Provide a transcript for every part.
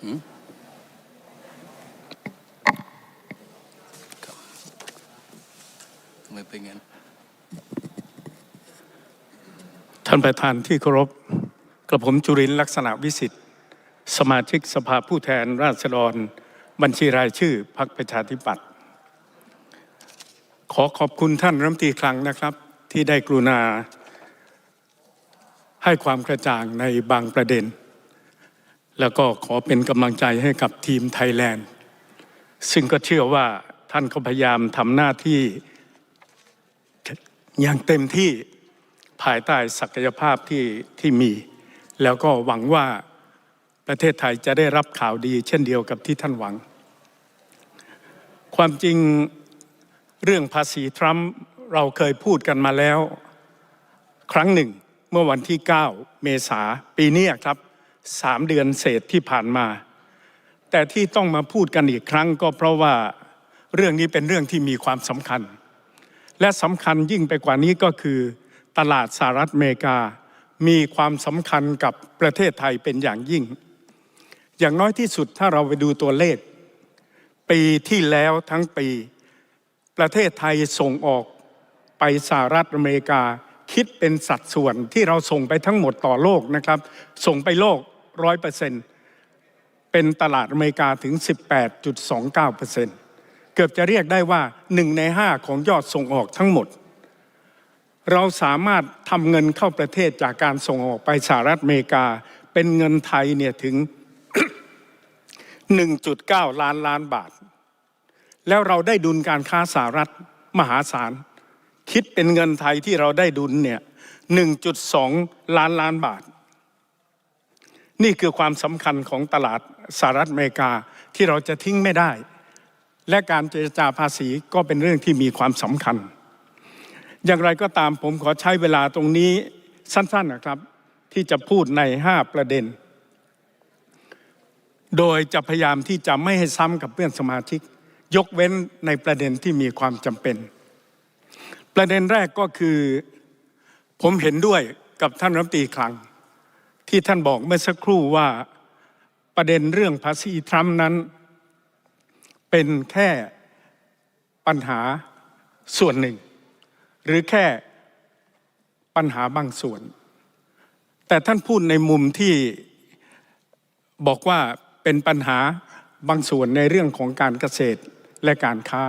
ทำไมเป็นงั้น ท่านประธานที่เคารพกระผมจุรินลักษณะวิสิทธิ์ สมาชิกสภาผู้แทนราษฎร บัญชีรายชื่อพรรคประชาธิปัตย์ขอขอบคุณท่านรัฐมนตรีคลังนะครับ ที่ได้กรุณาให้ความกระจ่างในบางประเด็น แล้วก็ขอเป็นกำลังใจให้กับทีมไทยแลนด์ ซึ่งก็เชื่อว่าท่านก็พยายามทำหน้าที่อย่างเต็มที่ภายใต้ศักยภาพที่ที่มี แล้วก็หวังว่าประเทศไทยจะได้รับข่าวดี เช่นเดียวกับที่ท่านหวัง ความจริงเรื่องภาษีทรัมป์เราเคยพูดกันมาแล้ว ครั้งหนึ่งเมื่อวันที่ 9 เมษาปีนี้ครับ สามเดือนเศษที่ผ่านมา แต่ที่ต้องมาพูดกันอีกครั้งก็เพราะว่าเรื่องนี้เป็นเรื่องที่มีความสำคัญ และสำคัญยิ่งไปกว่านี้ก็คือ ตลาดสหรัฐอเมริกา มีความสำคัญกับประเทศไทยเป็นอย่างยิ่ง อย่างน้อยที่สุดถ้าเราไปดูตัวเลข ปีที่แล้วทั้งปี ประเทศไทยส่งออกไปสหรัฐอเมริกา คิดเป็นสัดส่วนที่เราส่งไปทั้งหมดต่อโลกนะครับ ส่งไปโลกร้อยเปอร์เซ็นต์เป็นตลาดอเมริกาถึง 18.29%เกือบจะเรียกได้ว่าหนึ่งในห้าของยอดส่งออกทั้งหมด เราสามารถทำเงินเข้าประเทศจากการส่งออกไปสหรัฐอเมริกา เป็นเงินไทยเนี่ยถึง 1.9 ล้านล้านบาท แล้วเราได้ดุลการค้าสหรัฐมหาศาล คิดเป็นเงินไทยที่เราได้ดุลเนี่ย 1.2 ล้านล้านบาท นี่คือความสำคัญของตลาดสหรัฐอเมริกาที่เราจะทิ้งไม่ได้ และการเจรจาภาษีก็เป็นเรื่องที่มีความสำคัญ อย่างไรก็ตามผมขอใช้เวลาตรงนี้สั้นๆนะครับ ที่จะพูดใน 5 ประเด็น โดยจะพยายามที่จะไม่ให้ซ้ำกับเพื่อนสมาชิก ยกเว้นในประเด็นที่มีความจำเป็น ประเด็นแรกก็คือ ผมเห็นด้วยกับท่านรัฐมนตรีคลัง ที่ท่านบอกเมื่อสักครู่ว่าประเด็นเรื่องภาษีทรัมป์นั้น เป็นแค่ปัญหาส่วนหนึ่ง หรือแค่ปัญหาบางส่วน แต่ท่านพูดในมุมที่บอกว่าเป็นปัญหาบางส่วนในเรื่องของการเกษตรและการค้า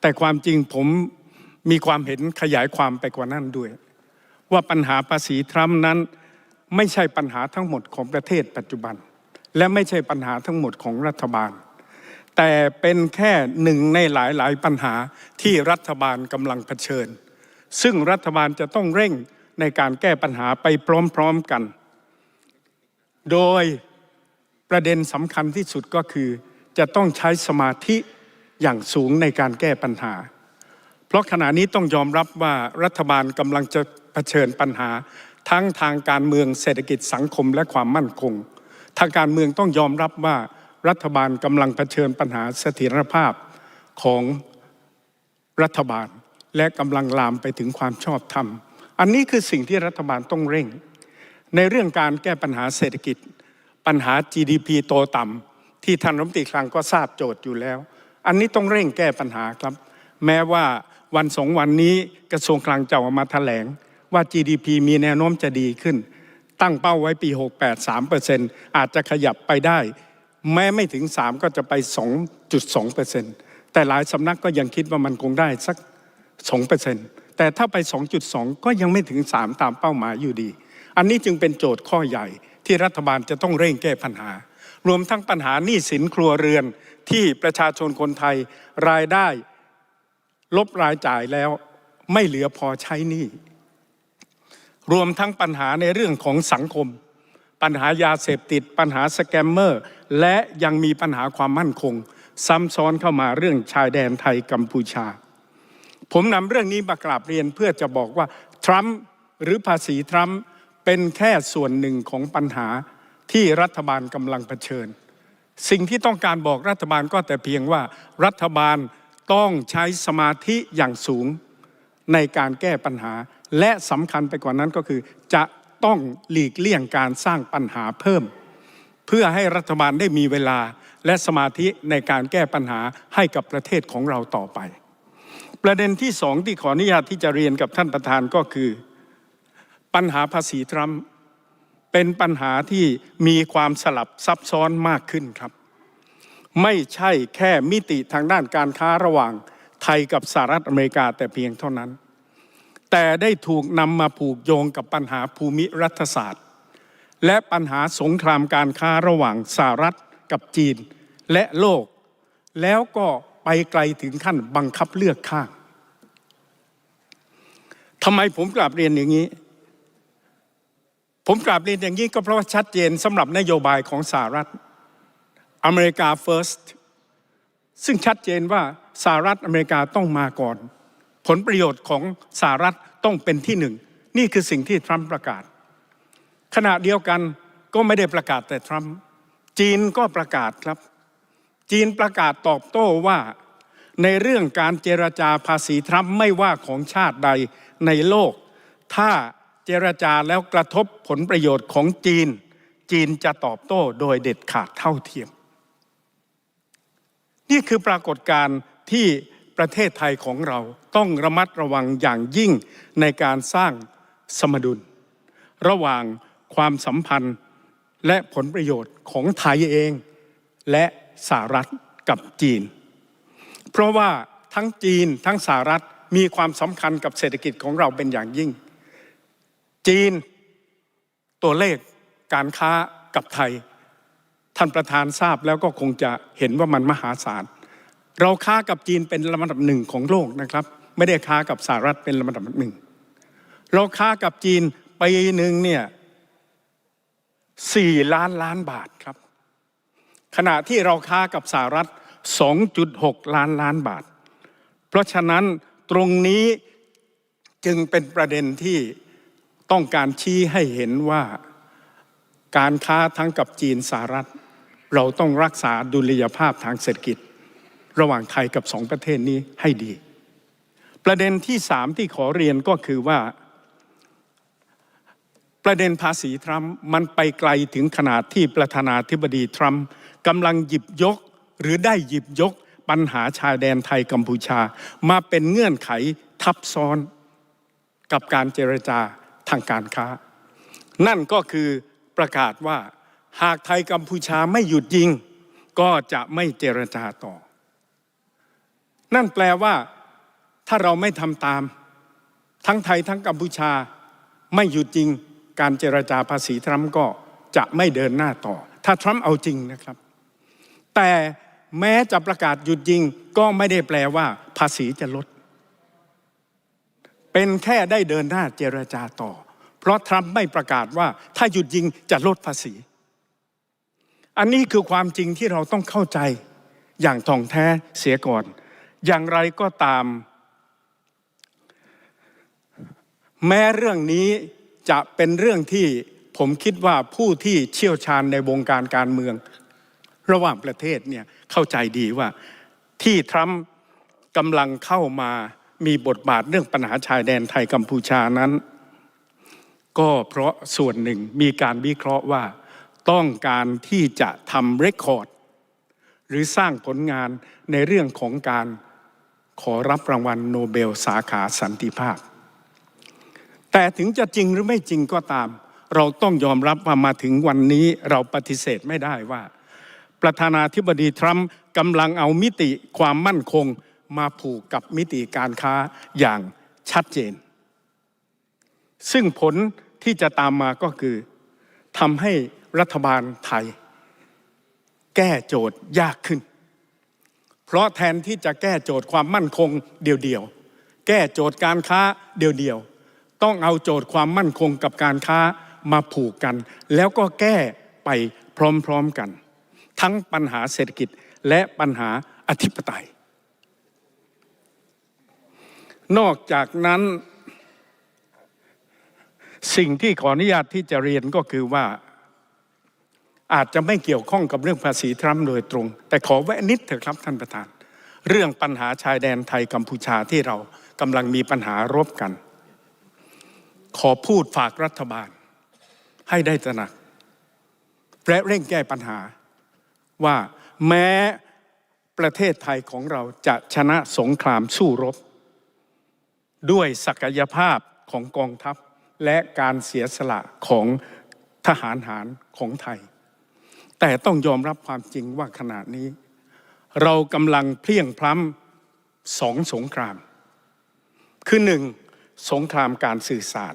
แต่ความจริงผม มีความเห็นขยายความไปกว่านั้นด้วย ว่าปัญหาภาษีทรัมป์นั้น ไม่ใช่ปัญหาทั้งหมดของประเทศปัจจุบัน และไม่ใช่ปัญหาทั้งหมดของรัฐบาล แต่เป็นแค่หนึ่งในหลายๆ ปัญหาที่รัฐบาลกำลังเผชิญ ซึ่งรัฐบาลจะต้องเร่งในการแก้ปัญหาไปพร้อมๆกัน โดยประเด็นสำคัญที่สุดก็คือจะต้องใช้สมาธิอย่างสูงในการแก้ปัญหา เพราะขณะนี้ต้องยอมรับว่ารัฐบาลกำลังจะเผชิญปัญหา ทั้งทางการเมืองเศรษฐกิจสังคมและความมั่นคง ทางการเมืองต้องยอมรับว่ารัฐบาลกำลังเผชิญปัญหาเสถียรภาพของรัฐบาลและกำลังลามไปถึงความชอบธรรม อันนี้คือสิ่งที่รัฐบาลต้องเร่ง ในเรื่องการแก้ปัญหาเศรษฐกิจ ปัญหา GDP โตต่ำที่ท่านรัฐมนตรีคลังก็ทราบโจทย์อยู่แล้ว อันนี้ต้องเร่งแก้ปัญหาครับ แม้ว่า วันสองวันนี้กระทรวงคลังจะออกมาแถลงว่า GDP มีแนวโน้มจะดีขึ้น ตั้งเป้าไว้ปี 68 3%อาจจะขยับไปได้ แม้ไม่ถึง 3 ก็จะไป 2.2%แต่หลายสำนักก็ยังคิดว่ามันคงได้สัก 2%แต่ถ้าไป 2.2 ก็ยังไม่ถึง 3 ตามเป้าหมายอยู่ดี อันนี้จึงเป็นโจทย์ข้อใหญ่ที่รัฐบาลจะต้องเร่งแก้ปัญหา รวมทั้งปัญหาหนี้สินครัวเรือนที่ประชาชนคนไทยรายได้ ลบรายจ่ายแล้วไม่เหลือพอใช้หนี้รวมทั้งปัญหาในเรื่องของสังคม ปัญหายาเสพติด ปัญหาสแกมเมอร์ และยังมีปัญหาความมั่นคง ซ้ำซ้อนเข้ามาเรื่องชายแดนไทยกัมพูชา ผมนำเรื่องนี้มากราบเรียนเพื่อจะบอกว่า ทรัมป์หรือภาษีทรัมป์เป็นแค่ส่วนหนึ่งของปัญหาที่รัฐบาลกำลังเผชิญ สิ่งที่ต้องการบอกรัฐบาลก็แต่เพียงว่ารัฐบาล ต้องใช้สมาธิอย่างสูงในการแก้ปัญหา และสำคัญไปกว่านั้นก็คือ จะต้องหลีกเลี่ยงการสร้างปัญหาเพิ่ม เพื่อให้รัฐบาลได้มีเวลาและสมาธิในการแก้ปัญหาให้กับประเทศของเราต่อไป ประเด็นที่สองที่ขออนุญาตที่จะเรียนกับท่านประธานก็คือ ปัญหาภาษีทรัมป์เป็นปัญหาที่มีความสลับซับซ้อนมากขึ้นครับ ไม่ใช่แค่มิติทางด้านการค้าระหว่างไทยกับสหรัฐอเมริกาแต่เพียงเท่านั้น แต่ได้ถูกนำมาผูกโยงกับปัญหาภูมิรัฐศาสตร์ และปัญหาสงครามการค้าระหว่างสหรัฐกับจีนและโลก แล้วก็ไปไกลถึงขั้นบังคับเลือกข้างทำไมผมกลับเรียนอย่างนี้ ผมกลับเรียนอย่างนี้ก็เพราะว่าชัดเจนสำหรับนโยบายของสหรัฐ อเมริกา first ซึ่งชัดเจนว่าสหรัฐอเมริกาต้องมาก่อน ผลประโยชน์ของสหรัฐต้องเป็นที่หนึ่ง นี่คือสิ่งที่ทรัมป์ประกาศ ขณะเดียวกันก็ไม่ได้ประกาศแต่ทรัมป์จีนก็ประกาศครับ จีนประกาศตอบโต้ว่า ในเรื่องการเจรจาภาษีทรัมป์ไม่ว่าของชาติใดในโลก ถ้าเจรจาแล้วกระทบผลประโยชน์ของจีน จีนจะตอบโต้โดยเด็ดขาดเท่าเทียม นี่คือปรากฏการณ์ที่ประเทศไทยของเราต้องระมัดระวังอย่างยิ่งในการสร้างสมดุล ระหว่างความสัมพันธ์และผลประโยชน์ของไทยเอง และสหรัฐกับจีน เพราะว่าทั้งจีนทั้งสหรัฐมีความสำคัญกับเศรษฐกิจของเราเป็นอย่างยิ่ง จีนตัวเลขการค้ากับไทย ท่านประธานทราบแล้วก็คงจะเห็นว่ามันมหาศาล เราค้ากับจีนเป็นลำดับหนึ่งของโลกนะครับ ไม่ได้ค้ากับสหรัฐเป็นลำดับหนึ่ง เราค้ากับจีนปีหนึ่งเนี่ยสี่ล้านล้านบาทครับ ขณะที่เราค้ากับสหรัฐ 2.6 ล้านล้านบาท เพราะฉะนั้นตรงนี้จึงเป็นประเด็นที่ต้องการชี้ให้เห็นว่าการค้าทั้งกับจีนสหรัฐ เราต้องรักษาดุลยภาพทางเศรษฐกิจ ระหว่างไทยกับสองประเทศนี้ให้ดี ประเด็นที่สามที่ขอเรียนก็คือว่า ประเด็นภาษีทรัมป์มันไปไกลถึงขนาดที่ประธานาธิบดีทรัมป์กำลังหยิบยก หรือได้หยิบยกปัญหาชายแดนไทยกัมพูชา มาเป็นเงื่อนไขทับซ้อนกับการเจรจาทางการค้า นั่นก็คือประกาศว่า หากไทยกัมพูชาไม่หยุดยิง ก็จะไม่เจรจาต่อ นั่นแปลว่าถ้าเราไม่ทำตาม ทั้งไทยทั้งกัมพูชาไม่หยุดยิง การเจรจาภาษีทรัมป์ก็จะไม่เดินหน้าต่อ ถ้าทรัมป์เอาจริงนะครับ แต่แม้จะประกาศหยุดยิงก็ไม่ได้แปลว่า ภาษีจะลด เป็นแค่ได้เดินหน้าเจรจาต่อ เพราะทรัมป์ไม่ประกาศว่าถ้าหยุดยิงจะลดภาษี อันนี้คือความจริงที่เราต้องเข้าใจอย่างท่องแท้เสียก่อน อย่างไรก็ตาม แม้เรื่องนี้จะเป็นเรื่องที่ผมคิดว่าผู้ที่เชี่ยวชาญในวงการการเมือง ระหว่างประเทศเนี่ยเข้าใจดีว่าที่ทรัมป์กำลังเข้ามามีบทบาทเรื่องปัญหาชายแดนไทยกัมพูชานั้น ก็เพราะส่วนหนึ่งมีการวิเคราะห์ว่า ต้องการที่จะทำเรคคอร์ด หรือสร้างผลงานในเรื่องของการขอรับรางวัลโนเบลสาขาสันติภาพ แต่ถึงจะจริงหรือไม่จริงก็ตาม เราต้องยอมรับว่ามาถึงวันนี้เราปฏิเสธไม่ได้ว่า ประธานาธิบดีทรัมป์กำลังเอามิติความมั่นคงมาผูกกับมิติการค้าอย่างชัดเจน ซึ่งผลที่จะตามมาก็คือทำให้ รัฐบาลไทย แก้โจทย์ยากขึ้น เพราะแทนที่จะแก้โจทย์ความมั่นคงเดียวๆ แก้โจทย์การค้าเดียวๆ ต้องเอาโจทย์ความมั่นคงกับการค้ามาผูกกัน แล้วก็แก้ไปพร้อมๆกัน ทั้งปัญหาเศรษฐกิจและปัญหาอธิปไตย นอกจากนั้น สิ่งที่ขออนุญาตที่จะเรียนก็คือว่า อาจจะไม่เกี่ยวข้องกับเรื่องภาษีทรัมป์โดยตรง แต่ขอแวะนิดเถอะครับท่านประธาน เรื่องปัญหาชายแดนไทยกัมพูชาที่เรากำลังมีปัญหารบกัน ขอพูดฝากรัฐบาล ให้ได้ตระหนักและเร่งแก้ปัญหาว่าแม้ประเทศไทยของเราจะชนะสงครามสู้รบ ด้วยศักยภาพของกองทัพและการเสียสละของทหารหารของไทย แต่ต้องยอมรับความจริงว่าขณะนี้ เรากำลังเพลียงพล้ำสองสงคราม คือหนึ่งสงครามการสื่อสาร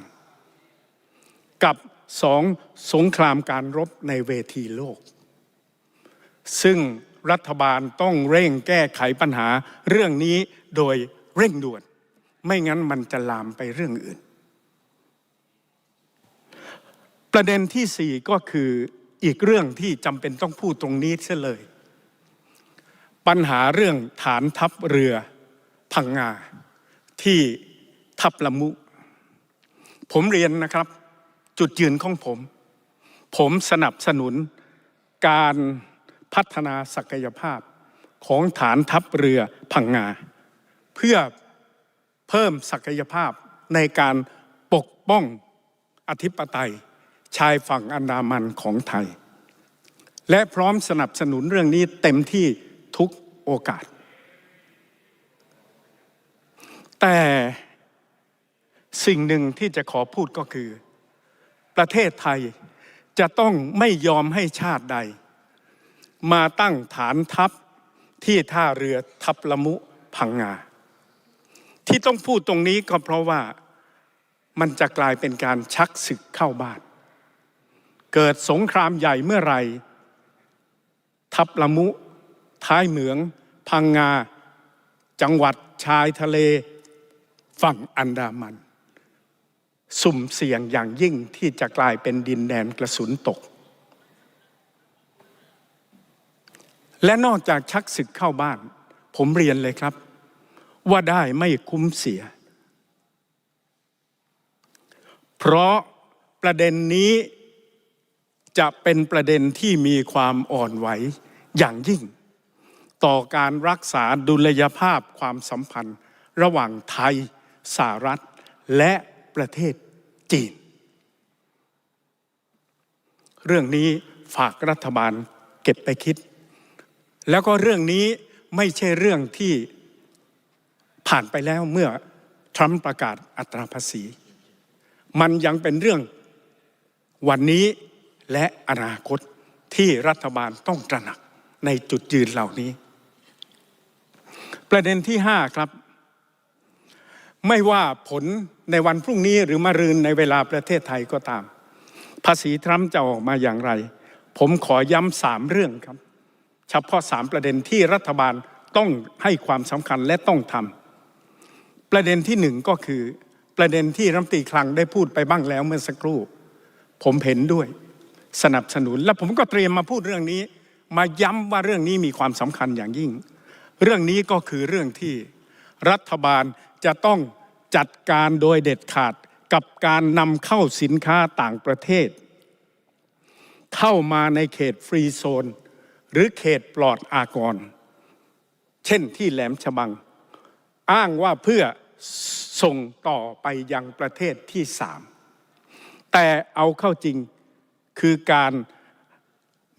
กับสองสงครามการรบในเวทีโลก ซึ่งรัฐบาลต้องเร่งแก้ไขปัญหาเรื่องนี้โดยเร่งด่วน ไม่งั้นมันจะลามไปเรื่องอื่น ประเด็นที่สี่ก็คือ อีกเรื่องที่จำเป็นต้องพูดตรงนี้เสียเลย ปัญหาเรื่องฐานทัพเรือพังงาที่ทับละมุ ผมเรียนนะครับ จุดยืนของผม ผมสนับสนุนการพัฒนาศักยภาพของฐานทัพเรือพังงา เพื่อเพิ่มศักยภาพในการปกป้องอธิปไตย ชายฝั่งอันดามันของไทย และพร้อมสนับสนุนเรื่องนี้เต็มที่ทุกโอกาส แต่สิ่งหนึ่งที่จะขอพูดก็คือ ประเทศไทยจะต้องไม่ยอมให้ชาติใด มาตั้งฐานทัพที่ท่าเรือทับละมุพังงา ที่ต้องพูดตรงนี้ก็เพราะว่ามันจะกลายเป็นการชักศึกเข้าบ้าน เกิดสงครามใหญ่เมื่อไหร่ ทับละมุ ท้ายเหมือง พังงา จังหวัดชายทะเล ฝั่งอันดามัน สุ่มเสี่ยงอย่างยิ่งที่จะกลายเป็นดินแดนกระสุนตก และนอกจากชักศึกเข้าบ้าน ผมเรียนเลยครับ ว่าได้ไม่คุ้มเสีย เพราะประเด็นนี้ จะเป็นประเด็นที่มีความอ่อนไหวอย่างยิ่ง ต่อการรักษาดุลยภาพความสัมพันธ์ ระหว่างไทยสหรัฐ และประเทศจีน เรื่องนี้ฝากรัฐบาลเก็บไปคิด แล้วก็เรื่องนี้ไม่ใช่เรื่องที่ผ่านไปแล้วเมื่อทรัมป์ประกาศอัตราภาษี มันยังเป็นเรื่องวันนี้ และอนาคตที่รัฐบาลต้องตระหนักในจุดยืนเหล่านี้ ประเด็นที่ห้าครับ ไม่ว่าผลในวันพรุ่งนี้หรือมะรืนในเวลาประเทศไทยก็ตาม ภาษีทรัมป์จะออกมาอย่างไร ผมขอย้ำสามเรื่องครับ เฉพาะสามประเด็นที่รัฐบาลต้องให้ความสำคัญและต้องทำประเด็นที่หนึ่งก็คือประเด็นที่รัฐมนตรีคลังได้พูดไปบ้างแล้วเมื่อสักครู่ ผมเห็นด้วย สนับสนุน และผมก็เตรียมมาพูดเรื่องนี้ มาย้ำว่าเรื่องนี้มีความสำคัญอย่างยิ่ง เรื่องนี้ก็คือเรื่องที่รัฐบาลจะต้องจัดการโดยเด็ดขาดกับการนำเข้าสินค้าต่างประเทศ เข้ามาในเขตฟรีโซน หรือเขตปลอดอากร เช่นที่แหลมฉบัง อ้างว่าเพื่อส่งต่อไปยังประเทศที่สามแต่เอาเข้าจริง คือการ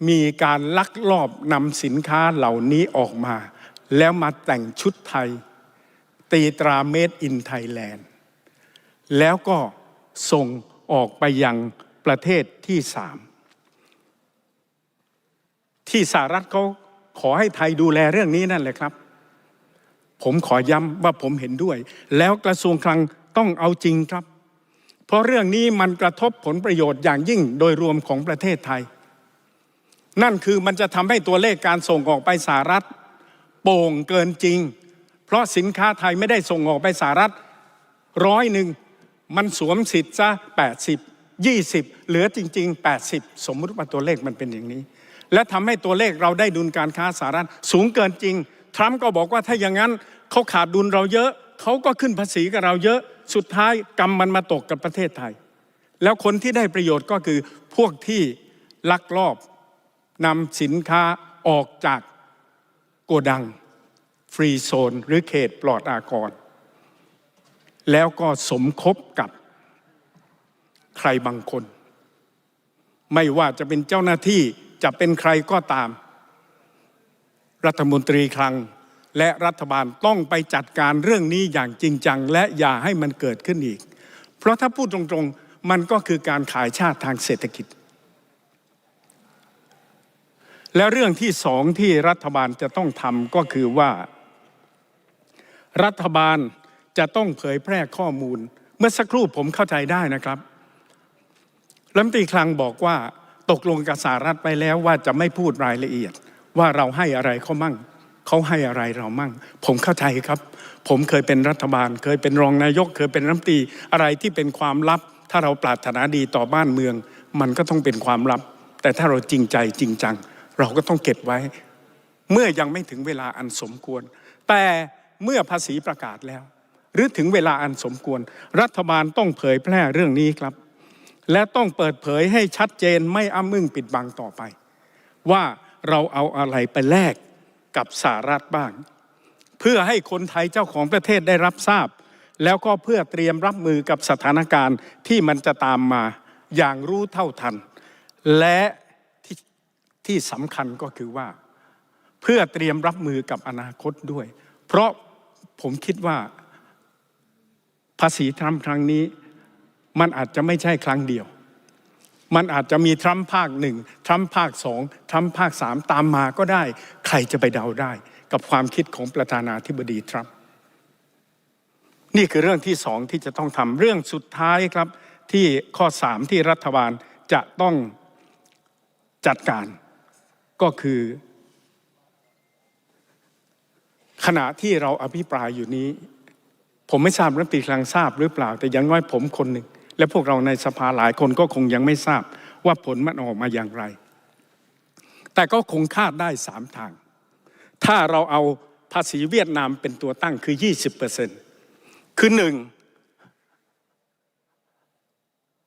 มีการลักลอบนำสินค้าเหล่านี้ออกมา แล้วมาแต่งชุดไทย ตีตราเมดอินไทยแลนด์แล้วก็ส่งออกไปยังประเทศที่สามที่สหรัฐเขาขอให้ไทยดูแลเรื่องนี้นั่นแหละครับ ผมขอย้ำว่าผมเห็นด้วย แล้วกระทรวงคลังต้องเอาจริงครับ เพราะเรื่องนี้มันกระทบผลประโยชน์อย่างยิ่งโดยรวมของประเทศไทย นั่นคือมันจะทำให้ตัวเลขการส่งออกไปสหรัฐโป่งเกินจริง เพราะสินค้าไทยไม่ได้ส่งออกไปสหรัฐร้อยหนึ่งมันสวมสิทธิ์ซะ80 20 เหลือจริง ๆ 80 สมมุติว่าตัวเลขมันเป็นอย่างนี้ และทำให้ตัวเลขเราได้ดุลการค้าสหรัฐสูงเกินจริง ทรัมป์ก็บอกว่าถ้าอย่างนั้นเขาขาดดุลเราเยอะ เขาก็ขึ้นภาษีกับเราเยอะ สุดท้ายกรรมมันมาตกกับประเทศไทย แล้วคนที่ได้ประโยชน์ก็คือพวกที่ลักลอบนำสินค้าออกจากโกดัง ฟรีโซน หรือเขตปลอดอากร แล้วก็สมคบกับใครบางคน ไม่ว่าจะเป็นเจ้าหน้าที่จะเป็นใครก็ตาม รัฐมนตรีคลัง และรัฐบาลต้องไปจัดการเรื่องนี้อย่างจริงจัง และอย่าให้มันเกิดขึ้นอีก เพราะถ้าพูดตรงๆ มันก็คือการขายชาติทางเศรษฐกิจ และเรื่องที่สองที่รัฐบาลจะต้องทำก็คือว่า รัฐบาลจะต้องเผยแพร่ข้อมูล เมื่อสักครู่ผมเข้าใจได้นะครับรัฐมนตรีคลังบอกว่าตกลงกับสหรัฐไปแล้วว่าจะไม่พูดรายละเอียด ว่าเราให้อะไรเขามั่ง เขาให้อะไรเรามั่ง ผมเข้าใจครับ ผมเคยเป็นรัฐบาล เคยเป็นรองนายก เคยเป็นรัฐมนตรีอะไรที่เป็นความลับ ถ้าเราปรารถนาดีต่อบ้านเมือง มันก็ต้องเป็นความลับ แต่ถ้าเราจริงใจจริงจัง เราก็ต้องเก็บไว้ เมื่อยังไม่ถึงเวลาอันสมควร แต่เมื่อภาษีประกาศแล้ว หรือถึงเวลาอันสมควร รัฐบาลต้องเผยแพร่เรื่องนี้ครับ และต้องเปิดเผยให้ชัดเจนไม่อ้ำมึงปิดบังต่อไป ว่าเราเอาอะไรไปแลก กับสหรัฐบ้าง เพื่อให้คนไทยเจ้าของประเทศได้รับทราบ แล้วก็เพื่อเตรียมรับมือกับสถานการณ์ที่มันจะตามมาอย่างรู้เท่าทัน และที่ที่สำคัญก็คือว่า เพื่อเตรียมรับมือกับอนาคตด้วย เพราะผมคิดว่าภาษีทรัมป์ครั้งนี้ มันอาจจะไม่ใช่ครั้งเดียว มันอาจจะมีทรัมป์ภาคหนึ่งทรัมป์ภาคสองทรัมป์ภาคสามตามมาก็ได้ ใครจะไปเดาได้ กับความคิดของประธานาธิบดีทรัมป์นี่คือเรื่องที่สองที่จะต้องทำเรื่องสุดท้ายครับ ที่ข้อสามที่รัฐบาลจะต้องจัดการก็คือ ขณะที่เราอภิปรายอยู่นี้ ผมไม่ทราบรัฐมนตรีคลังทราบหรือเปล่า แต่อย่างน้อยผมคนหนึ่ง และพวกเราในสภาหลายคนก็คงยังไม่ทราบว่าผลมันออกมาอย่างไร แต่ก็คงคาดได้สามทาง ถ้าเราเอาภาษีเวียดนามเป็นตัวตั้งคือ 20%คือหนึ่ง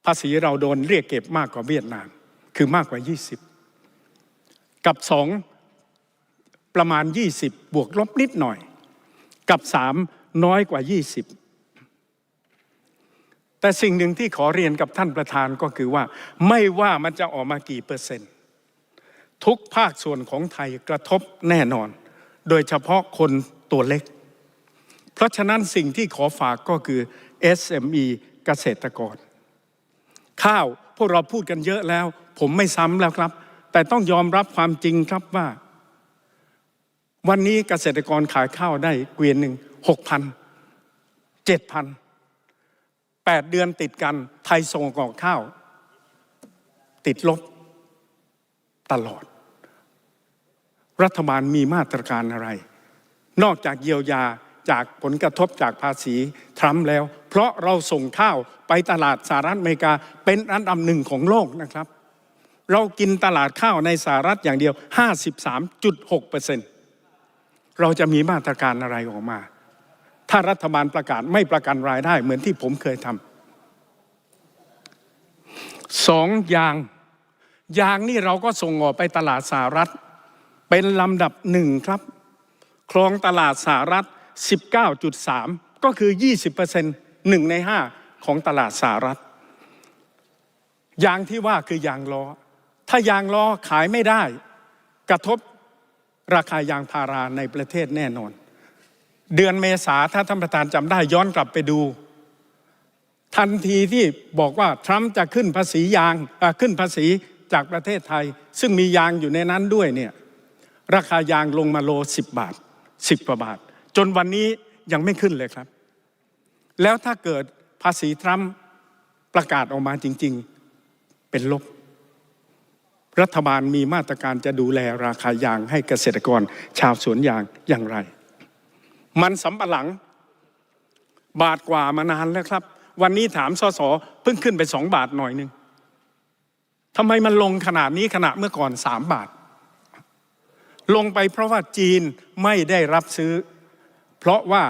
ภาษีเราโดนเรียกเก็บมากกว่าเวียดนาม คือมากกว่า 20 กับสองประมาณ 20 บวกลบนิดหน่อย กับสามน้อยกว่า 20 แต่สิ่งหนึ่งที่ขอเรียนกับท่านประธานก็คือว่า ไม่ว่ามันจะออกมากี่เปอร์เซ็นต์ ทุกภาคส่วนของไทยกระทบแน่นอน โดยเฉพาะคนตัวเล็ก เพราะฉะนั้นสิ่งที่ขอฝากก็คือ SME เกษตรกร ข้าวพวกเราพูดกันเยอะแล้ว ผมไม่ซ้ำแล้วครับ แต่ต้องยอมรับความจริงครับว่า วันนี้เกษตรกรขายข้าวได้เกวียนหนึ่งหกพันเจ็ดพัน แปดเดือนติดกันไทยส่งออกข้าว ติดลบตลอด รัฐบาลมีมาตรการอะไร นอกจากเยียวยาจากผลกระทบจากภาษีทรัมป์แล้ว เพราะเราส่งข้าวไปตลาดสหรัฐอเมริกาเป็นอันดับหนึ่งของโลกนะครับ เรากินตลาดข้าวในสหรัฐอย่างเดียว 53.6เปอร์เซ็นต์เราจะมีมาตรการอะไรออกมา ถ้ารัฐบาลประกาศไม่ประกันรายได้ เหมือนที่ผมเคยทำสองยาง ยางนี่เราก็ส่งออกไปตลาดสหรัฐ เป็นลำดับหนึ่งครับ ครองตลาดสหรัฐ 19.3 ก็คือ 20%หนึ่งใน 5 ของตลาดสหรัฐ ยางที่ว่าคือยางล้อ ถ้ายางล้อขายไม่ได้ กระทบราคายางพาราในประเทศแน่นอน เดือนเมษาถ้าท่านประธานจำได้ย้อนกลับไปดู ทันทีที่บอกว่าทรัมป์จะขึ้นภาษียางขึ้นภาษีจากประเทศไทย ซึ่งมียางอยู่ในนั้นด้วยเนี่ยราคายางลงมาโล 10 บาท 10กว่าบาท จนวันนี้ยังไม่ขึ้นเลยครับ แล้วถ้าเกิดภาษีทรัมป์ประกาศออกมาจริง ๆ เป็นลบ รัฐบาลมีมาตรการจะดูแลราคายางให้เกษตรกรชาวสวนยางอย่างไร มันสำปะหลัง บาทกว่ามานานแล้วครับ วันนี้ถามสสเพิ่งขึ้นไปสองบาทหน่อยหนึ่งทำไมมันลงขนาดนี้ขณะเมื่อก่อนสามบาท ลงไปเพราะว่าจีนไม่ได้รับซื้อ เพราะว่า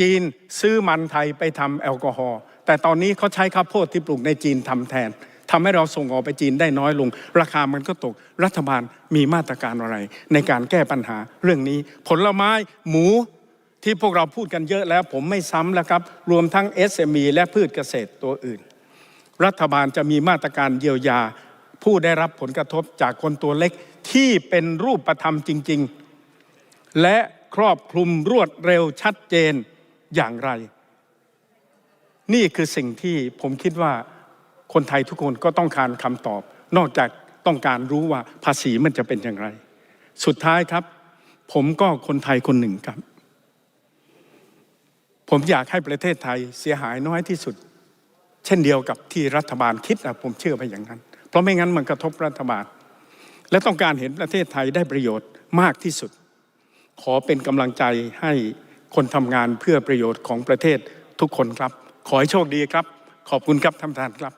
จีนซื้อมันไทยไปทำแอลกอฮอล์แต่ตอนนี้เขาใช้ข้าวโพดที่ปลูกในจีนทำแทนทำให้เราส่งออกไปจีนได้น้อยลง ราคามันก็ตกรัฐบาลมีมาตรการอะไร ในการแก้ปัญหาเรื่องนี้ ผลไม้หมู ที่พวกเราพูดกันเยอะแล้วผมไม่ซ้ำแล้วครับ รวมทั้ง SME และพืชเกษตรตัวอื่น รัฐบาลจะมีมาตรการเยียวยา ผู้ได้รับผลกระทบจากคนตัวเล็กที่เป็นรูปธรรมจริง ๆ และครอบคลุมรวดเร็วชัดเจนอย่างไร นี่คือสิ่งที่ผมคิดว่าคนไทยทุกคนก็ต้องการคำตอบ นอกจากต้องการรู้ว่าภาษีมันจะเป็นอย่างไร สุดท้ายครับ ผมก็คนไทยคนหนึ่งครับ ผมอยากให้ประเทศไทยเสียหายน้อยที่สุด เช่นเดียวกับที่รัฐบาลคิดนะผมเชื่อไปอย่างนั้น เพราะไม่งั้นมันกระทบรัฐบาล และต้องการเห็นประเทศไทยได้ประโยชน์มากที่สุด ขอเป็นกำลังใจให้คนทำงานเพื่อประโยชน์ของประเทศทุกคนครับ ขอให้โชคดีครับ ขอบคุณครับท่านประธานครับ